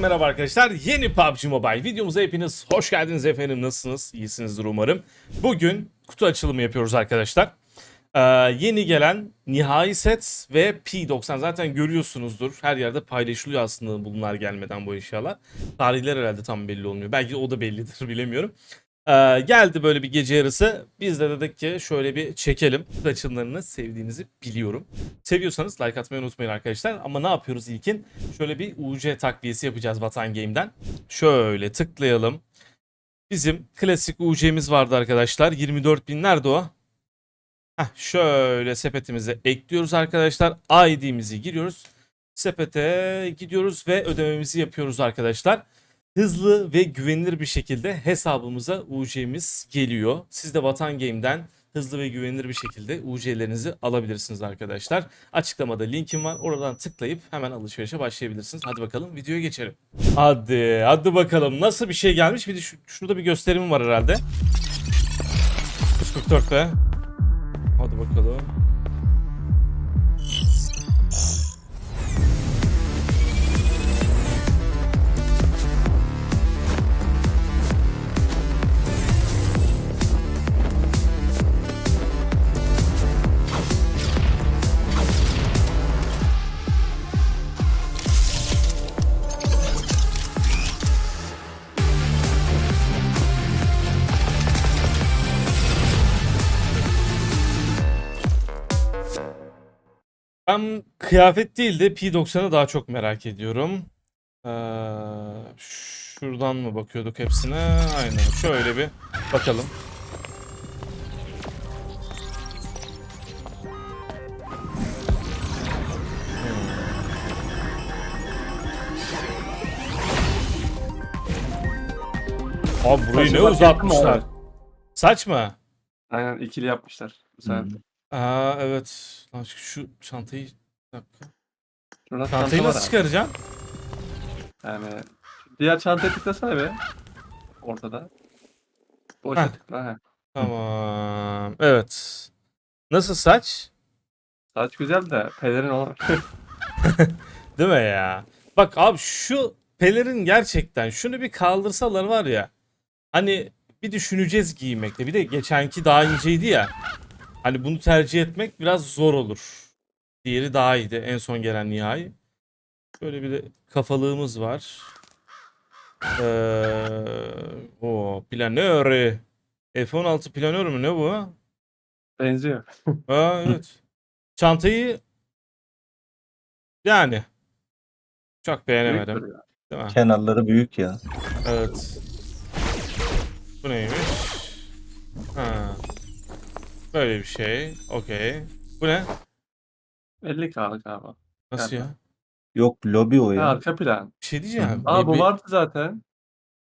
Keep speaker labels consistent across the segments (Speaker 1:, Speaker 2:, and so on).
Speaker 1: merhaba arkadaşlar. Yeni PUBG Mobile videomuza hepiniz hoş geldiniz efendim. Nasılsınız? İyisinizdir umarım. Bugün kutu açılımı yapıyoruz arkadaşlar. Ee, yeni gelen nihai set ve P90 zaten görüyorsunuzdur. Her yerde paylaşılıyor aslında bunlar gelmeden bu eşyalar. Tarihler herhalde tam belli olmuyor. Belki o da bellidir bilemiyorum. Ee, geldi böyle bir gece yarısı. Biz de dedik ki şöyle bir çekelim. Kutu açılımlarını sevdiğinizi biliyorum. Seviyorsanız like atmayı unutmayın arkadaşlar. Ama ne yapıyoruz ilkin? Şöyle bir UC takviyesi yapacağız Vatan Game'den. Şöyle tıklayalım. Bizim klasik UC'miz vardı arkadaşlar. 24 bin nerede o? Heh, şöyle sepetimize ekliyoruz arkadaşlar. ID'mizi giriyoruz. Sepete gidiyoruz ve ödememizi yapıyoruz arkadaşlar. Hızlı ve güvenilir bir şekilde hesabımıza UC'miz geliyor. Siz de Vatan Game'den hızlı ve güvenilir bir şekilde UC'lerinizi alabilirsiniz arkadaşlar. Açıklamada linkim var. Oradan tıklayıp hemen alışverişe başlayabilirsiniz. Hadi bakalım videoya geçelim. Hadi, hadi bakalım. Nasıl bir şey gelmiş? Bir de şu- şurada bir gösterimim var herhalde. 144 be. Hadi bakalım. Ben kıyafet değil de P90'ı daha çok merak ediyorum. Ee, şuradan mı bakıyorduk hepsine? Aynen. Şöyle bir bakalım. Abi burayı ne uzatmışlar. Saç mı?
Speaker 2: Aynen ikili yapmışlar. Güzel.
Speaker 3: Hmm.
Speaker 1: Aa evet. Lan şu- şu çantayı bir dakika.
Speaker 2: Şurada
Speaker 1: Çantayı
Speaker 2: çanta var
Speaker 1: nasıl
Speaker 2: abi.
Speaker 1: çıkaracağım?
Speaker 2: Yani diğer çantaya tıklasana be. Ortada. Boşa
Speaker 1: Heh.
Speaker 2: tıkla. He.
Speaker 1: Tamam. Evet. Nasıl saç?
Speaker 2: Saç güzel de pelerin olur.
Speaker 1: Değil mi ya? Bak abi şu pelerin gerçekten şunu bir kaldırsalar var ya. Hani bir düşüneceğiz giymekte. Bir de geçenki daha inceydi ya. Hani bunu tercih etmek biraz zor olur. Diğeri daha iyiydi. En son gelen nihai. Böyle bir de kafalığımız var. Ee, o planör. F-16 planör mü ne bu?
Speaker 2: Benziyor.
Speaker 1: Aa, evet. Çantayı yani çok beğenemedim. Değil mi?
Speaker 3: Kenarları büyük ya.
Speaker 1: Evet. Bu neymiş? Ha. Böyle bir şey. Okey. Bu ne?
Speaker 2: 50 kağıt abi.
Speaker 1: Nasıl ya?
Speaker 3: Yok lobi o
Speaker 2: Ha,
Speaker 3: ya.
Speaker 2: arka plan.
Speaker 1: Bir şey diyeceğim.
Speaker 2: Aa
Speaker 1: Bir-
Speaker 2: bu
Speaker 1: bir-
Speaker 2: vardı zaten.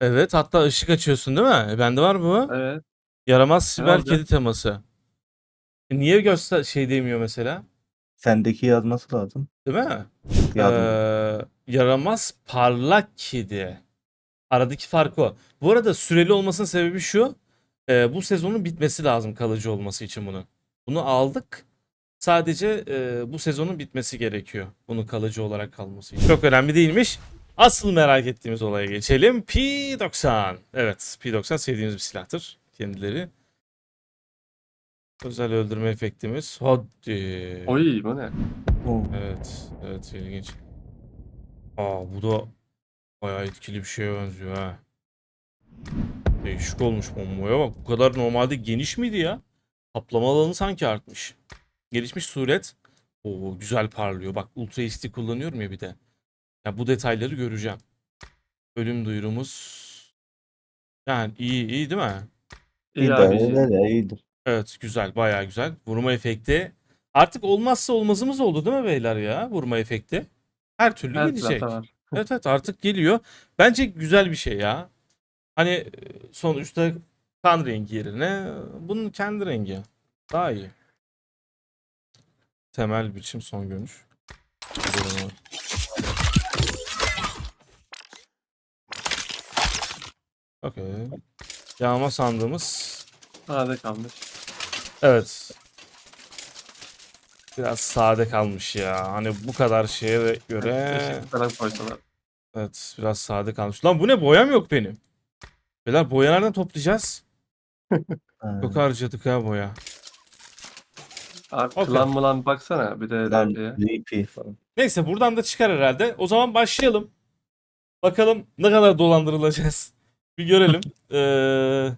Speaker 1: Evet hatta ışık açıyorsun değil mi? E, Bende var bu.
Speaker 2: Evet.
Speaker 1: Yaramaz siber kedi teması. E, niye göster şey demiyor mesela?
Speaker 3: Sendeki yazması lazım.
Speaker 1: Değil mi?
Speaker 3: Yardım.
Speaker 1: Ee, yaramaz parlak kedi. Aradaki fark o. Bu arada süreli olmasının sebebi şu. E, bu sezonun bitmesi lazım kalıcı olması için bunu. Bunu aldık. Sadece e, bu sezonun bitmesi gerekiyor. Bunun kalıcı olarak kalması için. Çok önemli değilmiş. Asıl merak ettiğimiz olaya geçelim. P90. Evet P90 sevdiğimiz bir silahtır. Kendileri. Özel öldürme efektimiz. Hadi.
Speaker 2: Oy bu ne?
Speaker 3: Oo.
Speaker 1: Evet, evet ilginç. Aa bu da bayağı etkili bir şeye benziyor ha. Değişik olmuş bomboya bak. Bu kadar normalde geniş miydi ya? Kaplama alanı sanki artmış. Gelişmiş suret. Oo güzel parlıyor. Bak Ultra HD kullanıyorum ya bir de. Ya bu detayları göreceğim. Ölüm duyurumuz. Yani iyi iyi değil mi?
Speaker 2: İyi abi.
Speaker 3: eder ya iyidir.
Speaker 1: Evet güzel bayağı güzel. Vurma efekti. Artık olmazsa olmazımız oldu değil mi beyler ya? Vurma efekti. Her türlü
Speaker 2: Her
Speaker 1: gelecek.
Speaker 2: tarafta var.
Speaker 1: Evet evet artık geliyor. Bence güzel bir şey ya. Hani e, sonuçta kan rengi yerine bunun kendi rengi. Daha iyi. Temel biçim son görünüş. Okey. Yağma sandığımız.
Speaker 2: Sade kalmış.
Speaker 1: Evet. Biraz sade kalmış ya. Hani bu kadar şeye göre. Evet biraz sade kalmış. Lan bu ne boyam yok benim. Beyler boya nereden toplayacağız? Çok harcadık ha boya.
Speaker 2: Abi
Speaker 1: Okey.
Speaker 2: klan mılan baksana bir de.
Speaker 3: VP falan.
Speaker 1: Neyse buradan da çıkar herhalde. O zaman başlayalım. Bakalım ne kadar dolandırılacağız. Bir görelim. Ee,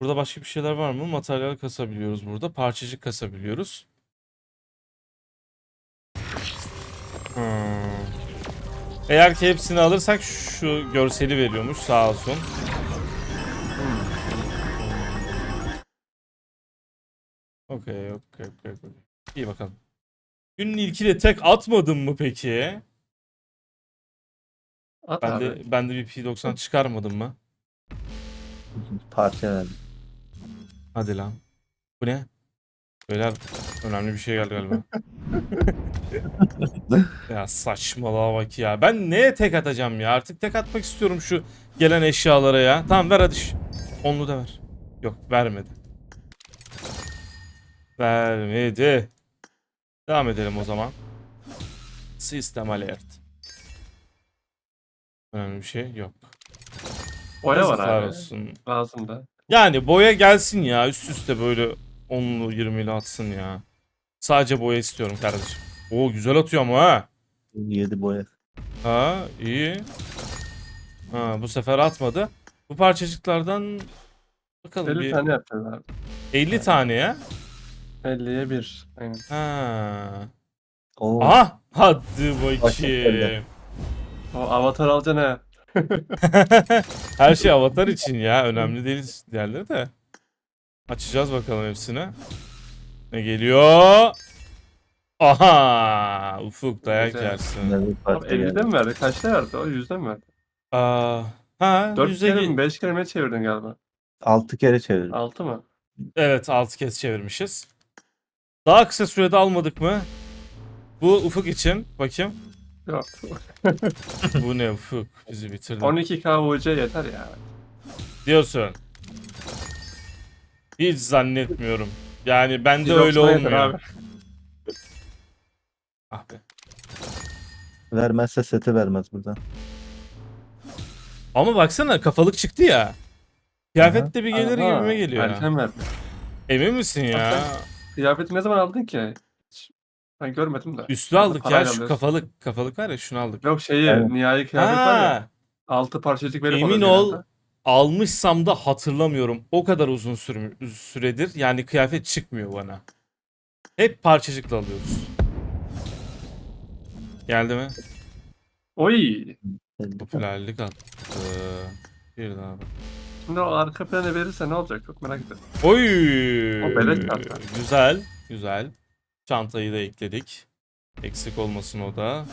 Speaker 1: burada başka bir şeyler var mı? Materyal kasabiliyoruz burada. Parçacık kasabiliyoruz. Hmm. Eğer ki hepsini alırsak şu görseli veriyormuş sağ olsun. Okey, okey, okey, okey. İyi bakalım. Günün ilkine tek atmadın mı peki?
Speaker 2: At
Speaker 1: Ben
Speaker 2: abi.
Speaker 1: de ben de bir P90 çıkarmadım mı?
Speaker 3: Parça verdim.
Speaker 1: Hadi lan. Bu ne? Beyler önemli bir şey geldi galiba. ya saçmalığa bak ya. Ben neye tek atacağım ya? Artık tek atmak istiyorum şu gelen eşyalara ya. Tamam ver hadi. Onlu da ver. Yok vermedi. Vermedi. Devam edelim o zaman. System alert. Önemli bir şey yok.
Speaker 2: Boya var abi.
Speaker 1: olsun.
Speaker 2: Lazım da.
Speaker 1: Yani boya gelsin ya üst üste böyle 10'lu 20'li atsın ya. Sadece boya istiyorum kardeşim. Oo güzel atıyor ama ha.
Speaker 3: 7 boya.
Speaker 1: Ha iyi. Ha bu sefer atmadı. Bu parçacıklardan bakalım
Speaker 2: 50
Speaker 1: bir
Speaker 2: tane yapacağız abi.
Speaker 1: 50 tane ya.
Speaker 2: 50'ye 1. Aynen.
Speaker 1: Ha.
Speaker 3: Oo.
Speaker 1: Aha hadi bakayım.
Speaker 2: O avatar alacaksın ha.
Speaker 1: Her şey avatar için ya. Önemli değil diğerleri de. Açacağız bakalım hepsini. Ne geliyor? Aha! Ufuk dayak
Speaker 2: Güzel.
Speaker 1: yersin.
Speaker 3: Ne bir
Speaker 2: Abi
Speaker 3: parça
Speaker 2: 50'de
Speaker 3: geldi.
Speaker 2: mi verdi? Kaçta verdi? O 100'de mi verdi?
Speaker 1: Aa, ha,
Speaker 2: 4
Speaker 1: yüze
Speaker 2: kere mi 5 kere mi çevirdin galiba?
Speaker 3: 6 kere çevirdim.
Speaker 2: 6 mı?
Speaker 1: Evet 6 kez çevirmişiz. Daha kısa sürede almadık mı? Bu Ufuk için. Bakayım.
Speaker 2: Yok.
Speaker 1: Bu ne Ufuk? Bizi bitirdi.
Speaker 2: 12k UC yeter ya.
Speaker 1: Diyorsun. Hiç zannetmiyorum. Yani bende
Speaker 2: 190
Speaker 1: öyle olmuyor.
Speaker 2: Abi.
Speaker 1: Ah be.
Speaker 3: Vermezse seti vermez buradan.
Speaker 1: Ama baksana kafalık çıktı ya. Kıyafet de bir gelir
Speaker 2: Aha,
Speaker 1: gibime geliyor.
Speaker 2: Erken verdi.
Speaker 1: Emin misin ya?
Speaker 2: Kıyafeti ne zaman aldın ki? Ben görmedim de.
Speaker 1: Üstü aldık ya
Speaker 2: Parayla
Speaker 1: şu
Speaker 2: alıyorsun.
Speaker 1: kafalık. Kafalık var ya şunu aldık.
Speaker 2: Yok şeyi
Speaker 3: Evet.
Speaker 2: nihai kıyafet var ya.
Speaker 1: Ha,
Speaker 2: 6 parçacık verip
Speaker 1: emin
Speaker 2: alıyor
Speaker 1: ol
Speaker 2: genelde.
Speaker 1: almışsam da hatırlamıyorum. O kadar uzun sürü- süredir yani kıyafet çıkmıyor bana. Hep parçacıkla alıyoruz. Geldi mi?
Speaker 2: Oy.
Speaker 1: Popülerlik attı. Bir daha bak.
Speaker 2: Şimdi o arka planı verirse ne olacak çok merak ettim.
Speaker 1: Oy!
Speaker 2: O beleş.
Speaker 1: Güzel, güzel. Çantayı da ekledik. Eksik olmasın o da.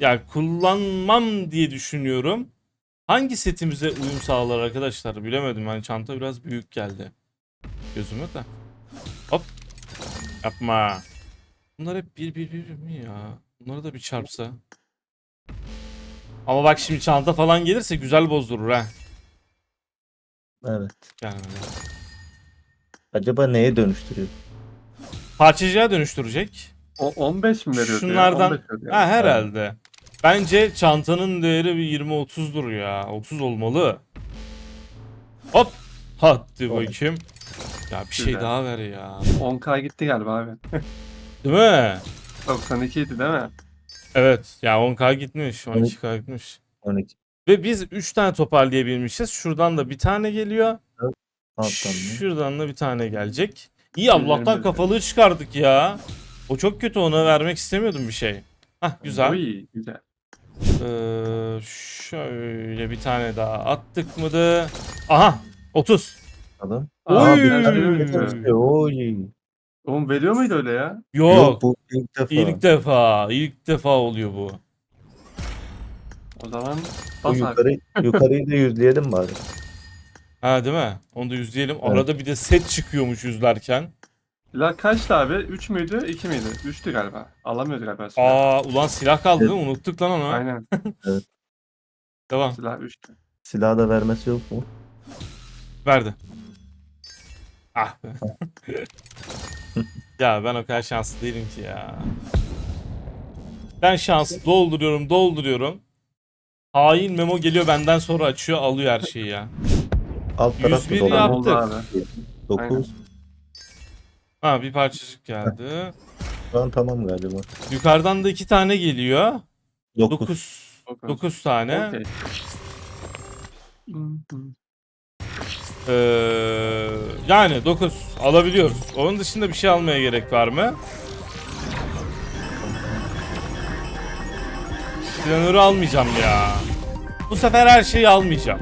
Speaker 1: Ya kullanmam diye düşünüyorum. Hangi setimize uyum sağlar arkadaşlar bilemedim. Hani çanta biraz büyük geldi. Gözüme de. Hop. Yapma. Bunlar hep bir bir bir mi ya? Bunları da bir çarpsa. Ama bak şimdi çanta falan gelirse güzel bozdurur ha.
Speaker 3: Evet.
Speaker 1: Gelmedi.
Speaker 3: Acaba neye dönüştürüyor?
Speaker 1: Parçacığa dönüştürecek.
Speaker 2: O 15 mi veriyordu
Speaker 1: Şunlardan-
Speaker 2: ya? 15 veriyor.
Speaker 1: Ha herhalde. Bence çantanın değeri bir 20-30'dur ya. 30 olmalı. Hop. Hadi bakayım. Ya bir şey
Speaker 2: Güzel.
Speaker 1: daha ver ya.
Speaker 2: 10k gitti galiba abi.
Speaker 1: Değil mi?
Speaker 2: 92 idi değil mi?
Speaker 1: Evet. Ya 10k gitmiş. 12k gitmiş.
Speaker 3: 12.
Speaker 1: Ve biz 3 tane toparlayabilmişiz. Şuradan da bir tane geliyor.
Speaker 3: Alttan mı?
Speaker 1: Şuradan da bir tane gelecek. İyi Allah'tan kafalığı çıkardık ya. O çok kötü ona vermek istemiyordum bir şey. Hah güzel.
Speaker 2: Oy güzel.
Speaker 1: Ee, şöyle bir tane daha attık mıydı? Aha 30.
Speaker 3: Bakalım.
Speaker 2: Aa,
Speaker 1: Oy!
Speaker 2: biraz veriyor.
Speaker 3: Oy.
Speaker 2: Oğlum veriyor muydu öyle ya?
Speaker 1: Yok.
Speaker 3: bu ilk defa.
Speaker 1: ilk defa. ilk defa oluyor bu.
Speaker 2: O zaman
Speaker 3: Bu
Speaker 2: bas abi.
Speaker 3: yukarı, yukarıyı da yüzleyelim bari.
Speaker 1: Ha değil mi? Onu da yüzleyelim.
Speaker 3: Evet.
Speaker 1: Arada bir de set çıkıyormuş yüzlerken.
Speaker 2: La kaçtı abi? 3 müydü? 2 miydi? 3'tü galiba. Alamıyordu galiba. silah.
Speaker 1: Aa ulan silah kaldı değil mi? Unuttuk lan onu.
Speaker 2: Aynen.
Speaker 1: Devam.
Speaker 2: Silah 3'tü.
Speaker 3: Silah da vermesi yok mu?
Speaker 1: Verdi. Ah be. ya ben o kadar şanslı değilim ki ya. Ben şanslı dolduruyorum dolduruyorum. Hain memo geliyor benden sonra açıyor alıyor her şeyi ya.
Speaker 3: Alt tarafta
Speaker 1: 101
Speaker 3: dolar.
Speaker 1: yap-
Speaker 2: Oldu
Speaker 1: Yaptık.
Speaker 2: abi.
Speaker 3: 9.
Speaker 1: Ha bir parçacık geldi.
Speaker 3: Şu an tamam galiba.
Speaker 1: Yukarıdan da iki tane geliyor.
Speaker 3: 9.
Speaker 1: 9
Speaker 2: Dokuz.
Speaker 1: 9 tane.
Speaker 2: Okey.
Speaker 1: Ee, yani 9 alabiliyoruz. Onun dışında bir şey almaya gerek var mı? Planörü almayacağım ya. Bu sefer her şeyi almayacağım.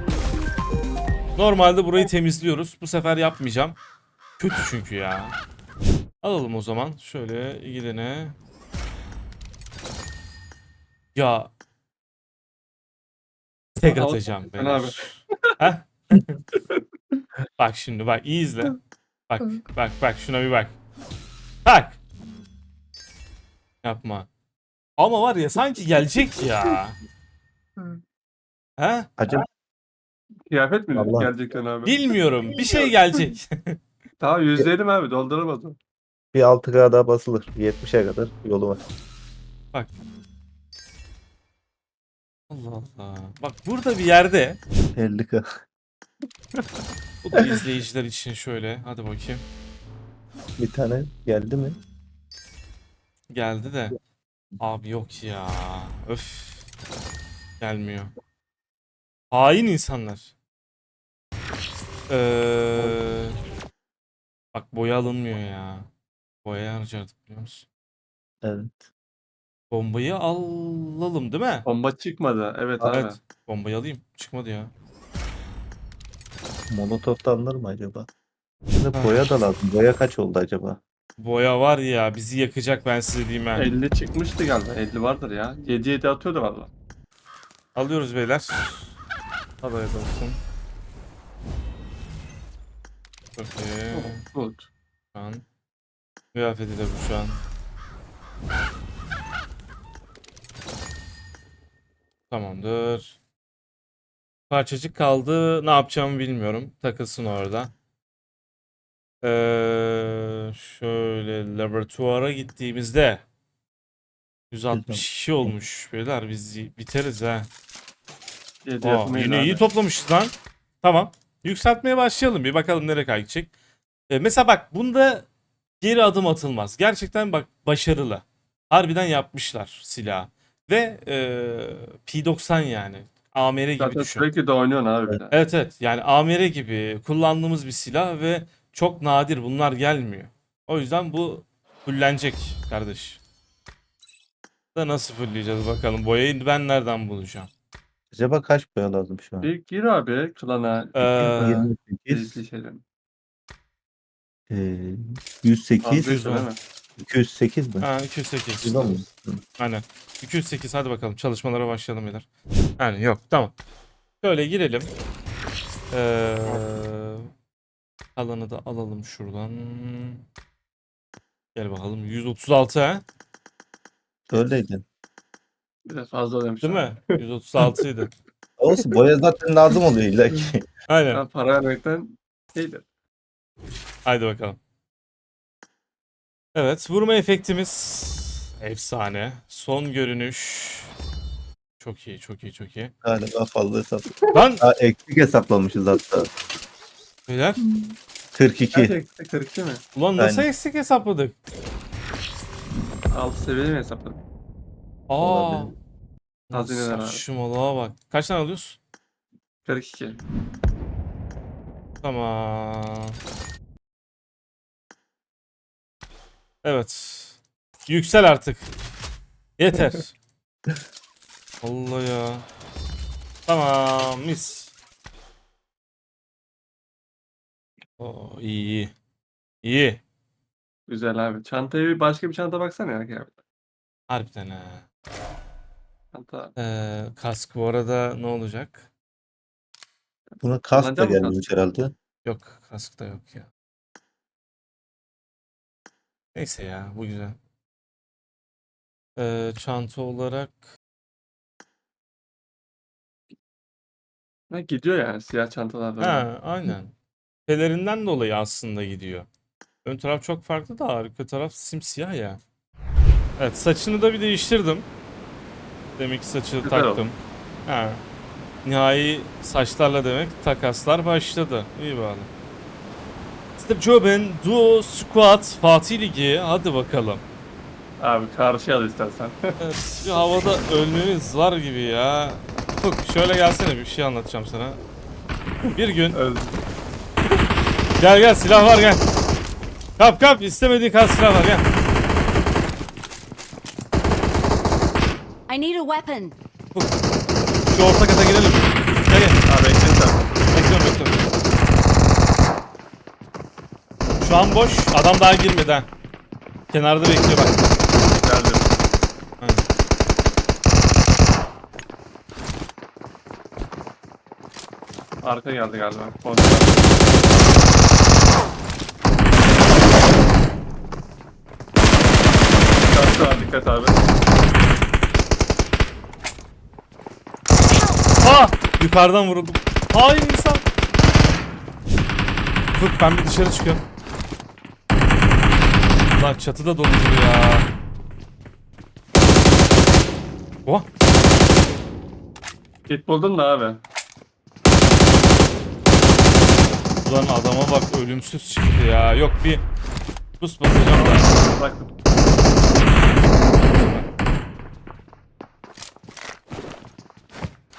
Speaker 1: Normalde burayı temizliyoruz. Bu sefer yapmayacağım. Kötü çünkü ya. Alalım o zaman. Şöyle gidene. Ya. Tek
Speaker 2: Al-
Speaker 1: atacağım
Speaker 2: Sen
Speaker 1: ben.
Speaker 2: abi.
Speaker 1: Heh. bak şimdi bak iyi izle. Bak bak bak şuna bir bak. Bak. Yapma. Ama var ya sanki gelecek ya. He?
Speaker 3: Acaba
Speaker 2: Kıyafet mi
Speaker 3: Allah.
Speaker 2: gelecekten abi?
Speaker 1: Bilmiyorum. Bir şey gelecek.
Speaker 2: Tamam yüzdeydim abi dolduramadım.
Speaker 3: bir 6K daha basılır. 70'e kadar yolu var.
Speaker 1: Allah Allah. Bak burada bir yerde
Speaker 3: 50K.
Speaker 1: Bu da izleyiciler için şöyle. Hadi bakayım.
Speaker 3: Bir tane geldi mi?
Speaker 1: Geldi de. Abi yok ya. Öf. Gelmiyor. Hain insanlar. Ee, bak boya alınmıyor ya. Boya harcardık biliyor musun?
Speaker 3: Evet.
Speaker 1: Bombayı alalım değil mi?
Speaker 2: Bomba çıkmadı. Evet abi.
Speaker 1: Evet. Bombayı alayım. Çıkmadı ya.
Speaker 3: Alınır mı acaba? Şimdi boya da lazım. Boya kaç oldu acaba?
Speaker 1: Boya var ya bizi yakacak ben size diyeyim ha.
Speaker 2: 50 çıkmıştı galiba. 50 vardır ya. 7 7 atıyordu valla.
Speaker 1: Alıyoruz beyler. Hadi hayırlı olsun. Çok iyi.
Speaker 2: Good.
Speaker 1: Şu an. Kıyafeti de bu şu an. Tamamdır. Parçacık kaldı. Ne yapacağımı bilmiyorum. Takılsın orada. Ee, şöyle laboratuvara gittiğimizde 162 olmuş. Beyler biz biteriz ha.
Speaker 2: 7
Speaker 1: Aa,
Speaker 2: yapmayın
Speaker 1: yine
Speaker 2: abi.
Speaker 1: iyi toplamışız lan. Tamam. Yükseltmeye başlayalım bir bakalım nereye kaydedecek. Ee, mesela bak bunda geri adım atılmaz. Gerçekten bak başarılı. Harbiden yapmışlar silah. Ve e, P90 yani. AMR gibi
Speaker 2: Zaten
Speaker 1: düşün.
Speaker 2: sürekli de oynuyorsun abi.
Speaker 1: Evet evet yani AMR gibi kullandığımız bir silah ve çok nadir bunlar gelmiyor. O yüzden bu fullenecek kardeş. Da nasıl fullleyeceğiz bakalım. Boyayı ben nereden bulacağım?
Speaker 3: Acaba kaç boya lazım şu an?
Speaker 2: Bir gir abi klana.
Speaker 1: Ee,
Speaker 3: 28,
Speaker 2: Bizli şeylerin.
Speaker 3: e,
Speaker 2: Abi
Speaker 3: 108,
Speaker 2: büyük değil mi?
Speaker 3: 208 mi?
Speaker 1: ha 208.
Speaker 3: 110 mu? Hı.
Speaker 1: Aynen. 208 hadi bakalım çalışmalara başlayalım beyler. Yani yok tamam. Şöyle girelim. Ee, alanı da alalım şuradan. Gel bakalım 136 ha?
Speaker 3: Öyleydin.
Speaker 2: Biraz fazla demiş.
Speaker 1: Değil
Speaker 2: abi.
Speaker 1: mi? 136 idi.
Speaker 3: Olsun boya zaten lazım oluyor illa ki.
Speaker 1: Aynen.
Speaker 2: Ben para vermekten iyidir.
Speaker 1: Haydi bakalım. Evet vurma efektimiz efsane. Son görünüş. Çok iyi çok iyi çok iyi.
Speaker 3: Galiba fazla hesap.
Speaker 1: Lan
Speaker 3: Ha, eksik hesaplamışız hatta.
Speaker 1: beyler
Speaker 3: 42.
Speaker 2: Gerçekten 42 mi?
Speaker 1: ulan nasıl
Speaker 3: Aynen.
Speaker 1: eksik hesapladık?
Speaker 2: 6 seviyeli mi hesapladım?
Speaker 1: Aa.
Speaker 3: Olabilir.
Speaker 2: Hazineler abi.
Speaker 1: Saçmalığa bak. Kaç tane alıyorsun?
Speaker 2: 42.
Speaker 1: Tamam. Evet. Yüksel artık. Yeter. Allah ya. Tamam mis. Oo, iyi iyi. İyi.
Speaker 2: Güzel abi. Çantaya bir başka bir çanta baksana ya abi.
Speaker 1: Harbiden ha.
Speaker 2: Çanta.
Speaker 1: Ee, kask bu arada ne olacak?
Speaker 3: Buna kask da
Speaker 2: Kullanacak mı kask?
Speaker 3: herhalde.
Speaker 1: Yok kask da yok ya. Neyse ya bu güzel. Ee, çanta olarak
Speaker 2: Ha, gidiyor yani siyah çantalarda. da.
Speaker 1: ha aynen. Pelerinden dolayı aslında gidiyor. Ön taraf çok farklı da arka taraf simsiyah ya. Evet saçını da bir değiştirdim. Demek ki saçı
Speaker 2: oldu.
Speaker 1: taktım. Ha. Nihai saçlarla demek takaslar başladı. İyi bağlı. Step Jobin Duo Squad Fatih Ligi. Hadi bakalım.
Speaker 2: Abi karşıya al istersen.
Speaker 1: Evet, bir havada ölmemiz var gibi ya. Ufuk şöyle gelsene bir şey anlatacağım sana. Bir gün gel gel silah var gel. Kap kap istemediğin kadar silah var gel.
Speaker 4: I need a weapon.
Speaker 1: Şu orta kata girelim. Gel gel.
Speaker 2: Abi bekle sen.
Speaker 1: Bekliyorum bekliyorum. Şu an boş. Adam daha girmedi ha. Kenarda bekliyor bak.
Speaker 2: Geldim. Arka geldi galiba. Kontrol. Kaçtı abi dikkat abi.
Speaker 1: Ha! Yukarıdan vuruldum. Hain insan. Ufuk ben bir dışarı çıkıyorum. Lan çatıda doludur ya. Oha.
Speaker 2: Hit buldun da abi.
Speaker 1: Ulan adama bak ölümsüz çıktı ya. Yok bir bus basacağım da.
Speaker 2: Bak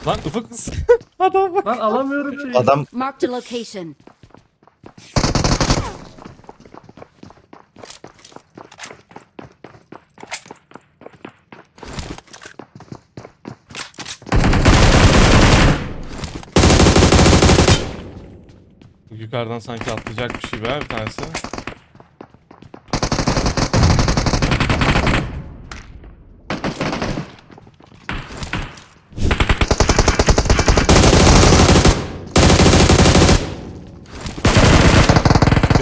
Speaker 1: Lan Ufuk adama bak.
Speaker 2: lan alamıyorum şeyi.
Speaker 3: Adam
Speaker 4: Marked a location.
Speaker 1: Yukarıdan sanki atlayacakmış gibi ha bir tanesi.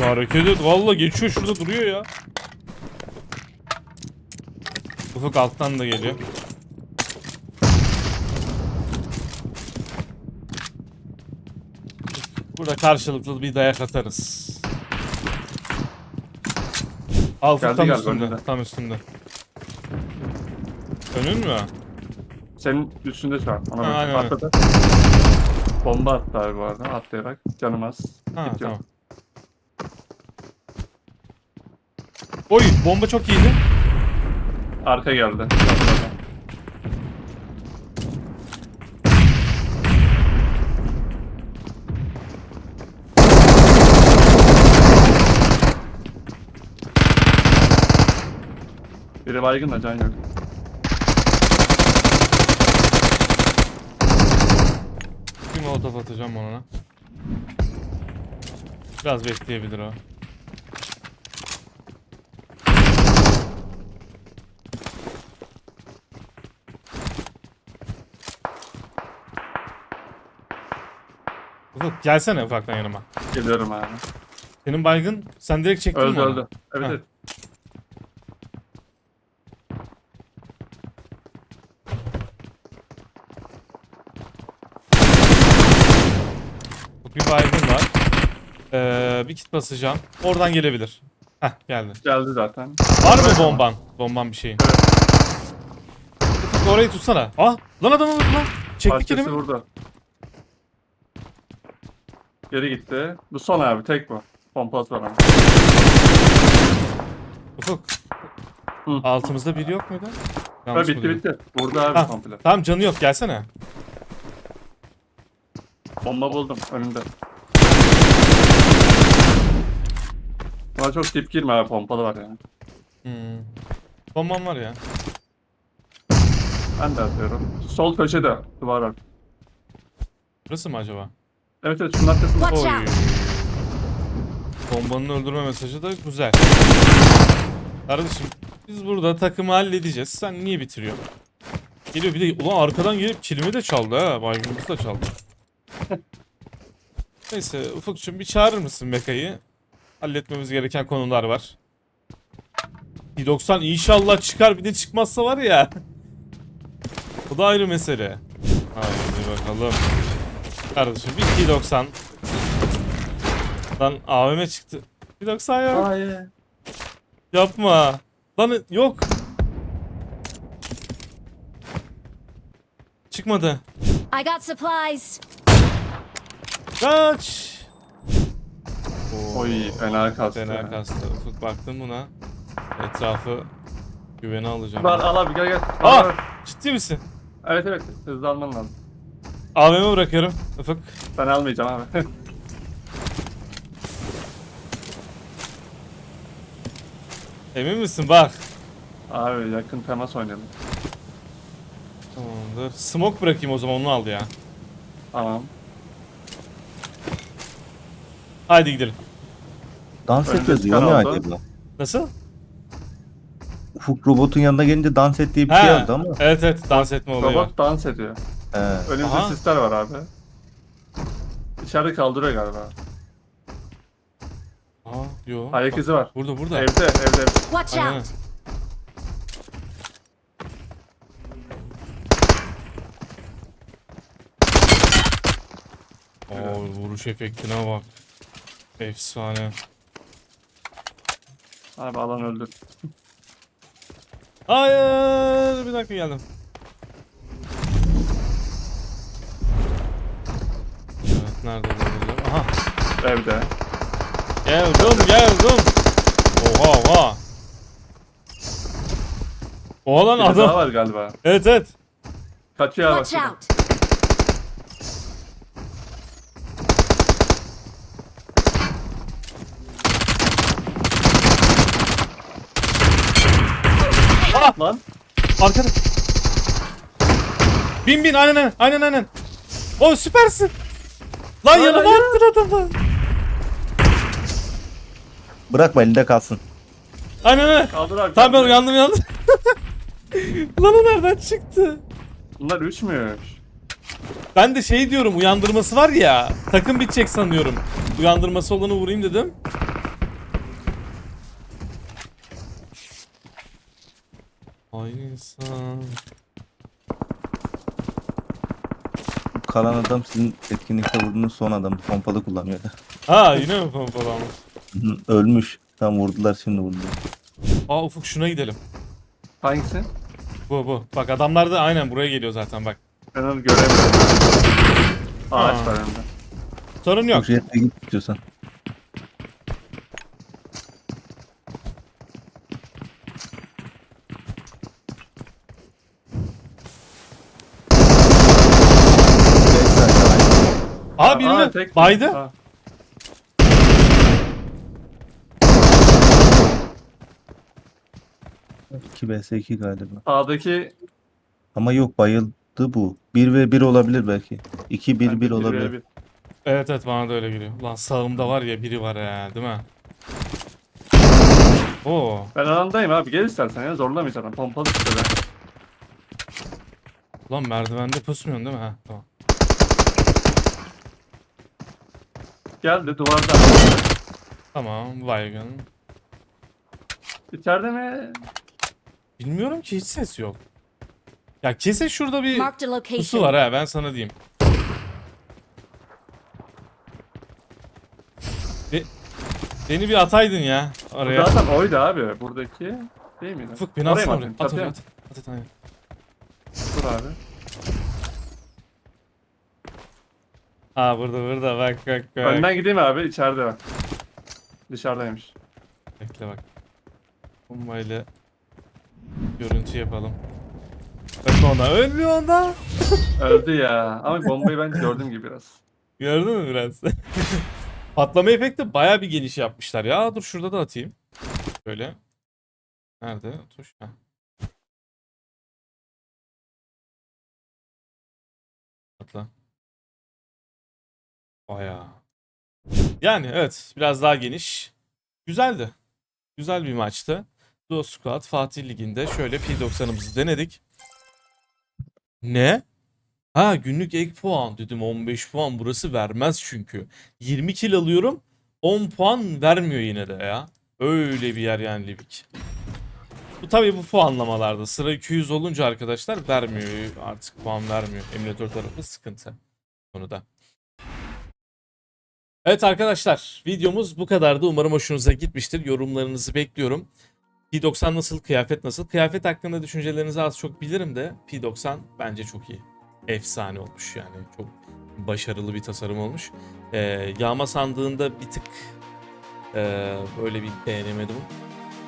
Speaker 1: Ya hareket et. Valla geçiyor şurada duruyor ya. Ufuk alttan da geliyor. Burada karşılıklı bir dayak atarız. Al Ufuk
Speaker 2: Geldi
Speaker 1: tam
Speaker 2: galiba
Speaker 1: üstünde.
Speaker 2: önünde.
Speaker 1: Tam üstünde. Önün mü?
Speaker 2: Senin üstünde şu an. Ona
Speaker 1: Ha,
Speaker 2: bak.
Speaker 1: aynen, aynen.
Speaker 2: Atladı. Bomba attı abi bu arada atlayarak. Canım az.
Speaker 1: Ha
Speaker 2: yok.
Speaker 1: tamam. Oy bomba çok iyiydi.
Speaker 2: Arka geldi. Biri baygın da can yok.
Speaker 1: Bir molotof atacağım ona. Biraz bekleyebilir o. Ufuk gelsene ufaktan yanıma.
Speaker 2: Geliyorum abi.
Speaker 1: Senin baygın sen direkt çektin
Speaker 2: Öldü
Speaker 1: mi onu?
Speaker 2: öldü. Evet
Speaker 1: Ha.
Speaker 2: evet.
Speaker 1: Bir baygın var. Ee, bir kit basacağım. Oradan gelebilir. Heh geldi.
Speaker 2: Geldi zaten.
Speaker 1: Var mı bomban? Bomban bir şeyin.
Speaker 2: Evet.
Speaker 1: Orayı tutsana. Ah lan adamı vurdu lan. Çekti
Speaker 2: Başkası
Speaker 1: kelimi.
Speaker 2: vurdu. Geri gitti. Bu son abi tek bu. Pompası var ama.
Speaker 1: Ufuk.
Speaker 2: Hı.
Speaker 1: Altımızda biri yok muydu?
Speaker 2: Ha,
Speaker 1: Yanlış mı
Speaker 2: bitti
Speaker 1: duydum?
Speaker 2: bitti. Vurdu abi
Speaker 1: Ha,
Speaker 2: komple.
Speaker 1: tamam canı yok gelsene.
Speaker 2: Bomba buldum önünde. Buna çok tip girme abi pompalı var yani.
Speaker 1: Hmm. Bombam var ya.
Speaker 2: Ben de atıyorum. Sol köşede duvar var.
Speaker 1: Burası mı acaba?
Speaker 2: Evet evet şunun arkasında.
Speaker 4: Watch
Speaker 1: Oy.
Speaker 4: out.
Speaker 1: Bombanın öldürme mesajı da güzel. Kardeşim biz burada takımı halledeceğiz. Sen niye bitiriyorsun? Geliyor bir de ulan arkadan gelip kilimi de çaldı ha. Baygınımızı da çaldı. Neyse Ufukçum bir çağırır mısın Meka'yı? Halletmemiz gereken konular var. 90 inşallah çıkar bir de çıkmazsa var ya. Bu da ayrı mesele. Haydi bakalım. Kardeşim bir 90 Lan AVM çıktı. 90 ya.
Speaker 2: Hayır.
Speaker 1: Yapma. Lan yok. Çıkmadı.
Speaker 4: I got supplies.
Speaker 1: Kaç. Oo,
Speaker 2: Oy fena kastı.
Speaker 1: Fena kastı. Ufuk baktın buna. Etrafı güvene alacağım.
Speaker 2: Var al abi gel gel.
Speaker 1: Aa!
Speaker 2: Al, al.
Speaker 1: Ciddi misin?
Speaker 2: Evet evet hızlı alman lazım.
Speaker 1: AVM bırakıyorum. Ufuk.
Speaker 2: Ben almayacağım abi.
Speaker 1: Emin misin? Bak.
Speaker 2: abi yakın temas oynayalım.
Speaker 1: Tamamdır. Smoke bırakayım o zaman onu al ya.
Speaker 2: Tamam.
Speaker 1: Haydi gidelim.
Speaker 3: Dans
Speaker 2: Önde
Speaker 3: ediyor diyor
Speaker 2: çıkan
Speaker 3: mu
Speaker 2: oldu.
Speaker 3: acaba?
Speaker 1: Nasıl?
Speaker 3: Ufuk robotun yanına gelince dans ettiği bir şey
Speaker 1: Ha,
Speaker 3: oldu ama.
Speaker 1: Evet evet dans etme olayı var.
Speaker 2: Robot dans ediyor.
Speaker 3: He.
Speaker 2: Önümüzde
Speaker 1: Aha.
Speaker 2: sisler var abi. İçeride kaldırıyor galiba.
Speaker 1: Aa yo.
Speaker 2: Ayak
Speaker 1: Bak,
Speaker 2: izi var.
Speaker 1: Burada burada.
Speaker 2: Evde evde. evde.
Speaker 4: Watch
Speaker 1: Aynen.
Speaker 4: out.
Speaker 1: Oo vuruş efektine bak. Efsane.
Speaker 2: Abi alan öldü.
Speaker 1: Hayır bir dakika geldim. Evet nerede burada? Aha
Speaker 2: Evde.
Speaker 1: geldim geldim. Oha oha. Oha lan
Speaker 2: Bir de daha
Speaker 1: adam.
Speaker 2: var galiba.
Speaker 1: Evet evet.
Speaker 2: Kaçıyor bak.
Speaker 4: Watch out.
Speaker 2: Lan.
Speaker 1: Arkada. Bin bin aynen aynen aynen aynen. O süpersin. Lan
Speaker 2: Hayır,
Speaker 1: yanıma attın adamı.
Speaker 3: Bırakma elinde kalsın.
Speaker 1: Aynen aynen.
Speaker 2: Kaldır abi.
Speaker 1: Tamam ben uyandım uyandım. Lan o nereden çıktı?
Speaker 2: Bunlar üçmüş.
Speaker 1: Ben de şey diyorum uyandırması var ya takım bitecek sanıyorum. Uyandırması olanı vurayım dedim. Aynı insan.
Speaker 3: Bu kalan adam sizin etkinlikte vurduğunuz son adam. Pompalı kullanıyordu.
Speaker 1: Ha yine mi pompalanmış?
Speaker 3: Hı, Ölmüş. Tam vurdular şimdi vurdular.
Speaker 1: Aa Ufuk şuna gidelim.
Speaker 2: Hangisi?
Speaker 1: Bu bu. Bak adamlar da aynen buraya geliyor zaten bak.
Speaker 2: Ben onu göremiyorum. Ağaç
Speaker 1: Ha.
Speaker 2: var önünde.
Speaker 1: Sorun yok.
Speaker 3: Yok. Jetle git istiyorsan. Neyse,
Speaker 1: Birini
Speaker 2: tek-
Speaker 1: baydı.
Speaker 2: Ha.
Speaker 3: tamam. 2 vs 2 galiba.
Speaker 2: Sağdaki
Speaker 3: Ama yok bayıldı bu. 1 ve 1 olabilir belki. 2 1 1
Speaker 2: bir
Speaker 3: olabilir.
Speaker 2: bir.
Speaker 1: Evet evet bana da öyle geliyor. Lan sağımda var ya biri var ya değil mi? Oo.
Speaker 2: Ben alandayım abi. Gel istersen ya. Zorlamayacağım. Pompalı tutuyor ben.
Speaker 1: Lan merdivende pusmuyorsun değil mi? Ha tamam.
Speaker 2: Geldi duvarda.
Speaker 1: Tamam baygın.
Speaker 2: İçeride mi?
Speaker 1: Bilmiyorum ki hiç ses yok. Ya kesin şurada bir
Speaker 4: Marked a
Speaker 1: pusu
Speaker 4: location.
Speaker 1: var ha ben sana diyeyim. Be- beni bir ataydın ya oraya.
Speaker 2: Zaten oydu abi. Buradaki değil miydi?
Speaker 1: Ufuk beni
Speaker 2: Oraya
Speaker 1: atsana
Speaker 2: mı
Speaker 1: oraya.
Speaker 2: atayım?
Speaker 1: At oraya
Speaker 2: mı?
Speaker 1: at. At at aynen.
Speaker 2: Dur abi.
Speaker 1: Ha burada burada bak bak bak.
Speaker 2: Önden gideyim abi. içeride bak. Dışarıdaymış.
Speaker 1: Bekle bak. Bombayla görüntü yapalım. Ölme ona, ölme ona.
Speaker 2: Öldü ya. Ama bombayı ben gördüm gibi biraz.
Speaker 1: Gördün mü biraz? Patlama efekti baya bir geniş yapmışlar ya. Dur şurada da atayım. Böyle. Nerede? Tuş. Ha. Baya. Yani evet biraz daha geniş. Güzeldi. Güzel bir maçtı. Duo Squad Fatih Ligi'nde şöyle P90'ımızı denedik. Ne? Ha günlük ek puan dedim 15 puan burası vermez çünkü. 20 kill alıyorum 10 puan vermiyor yine de ya. Öyle bir yer yani Livik. Bu tabii bu puanlamalarda sıra 200 olunca arkadaşlar vermiyor artık puan vermiyor. Emülatör tarafı sıkıntı konuda. Evet arkadaşlar videomuz bu kadardı. Umarım hoşunuza gitmiştir. Yorumlarınızı bekliyorum. P90 nasıl? Kıyafet nasıl? Kıyafet hakkında düşüncelerinizi az çok bilirim de P90 bence çok iyi. efsane olmuş yani. Çok başarılı bir tasarım olmuş. Ee, yağma sandığında bir tık ee, böyle bir beğenemedim.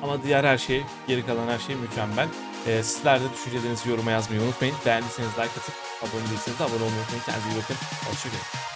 Speaker 1: Ama diğer her şey, geri kalan her şey mükemmel. Ee, sizler de düşüncelerinizi yoruma yazmayı unutmayın. Beğendiyseniz like atıp abone değilseniz de abone olmayı unutmayın. Kendinize iyi bakın. Hoşçakalın.